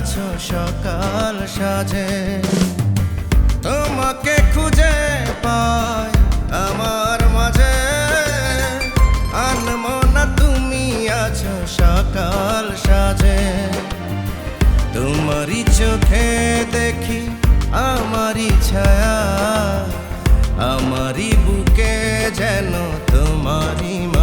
আছো সকাল সাজে। তোমাকে খুঁজে পাই আমার মাঝে। আনমনা তুমি আছো সকাল সাজে। তোমারই চোখে দেখি আমারই ছায়া। আমারই বুকে যেন তোমারই মায়া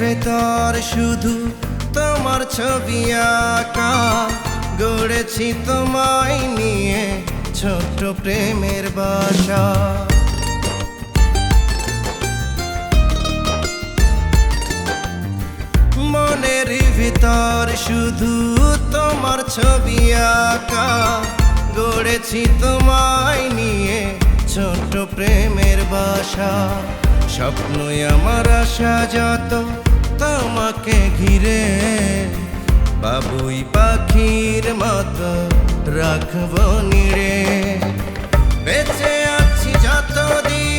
ভেতর শুধু তোমার ছবি আঁকা। গড়েছি তোমায় নিয়ে ছোট্ট প্রেমের বাসা। মনের ভিতর শুধু তোমার ছবি আঁকা। গড়েছি তোমায় নিয়ে ছোট্ট প্রেমের বাসা। স্বপ্নই আমার আশা যত তোমাকে ঘিরে। বাবুই পাখির মতো রাখব নিরে বেঁচে আছি যতদিন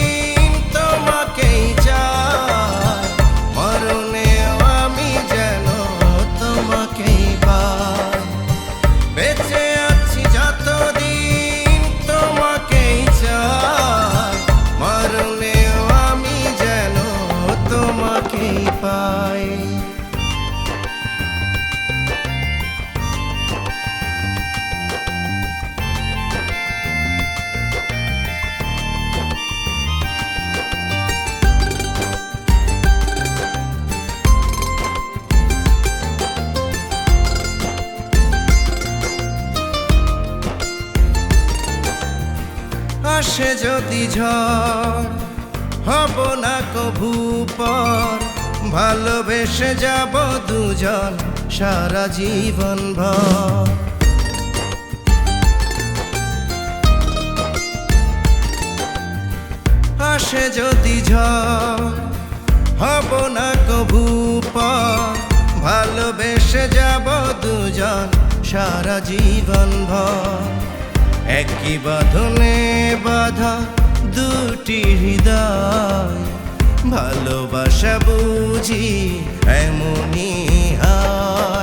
আসে যদি ঝড় হব না কভু পর, ভালোবেসে যাব দুজন সারা জীবন ভর। আসে যদি ঝড় হব না কভু পর, ভালোবেসে যাব দুজন সারা জীবন ভর। একই বাঁধনে বাধা দুটি হৃদয়। ভালোবাসা বুঝি এমনই হয়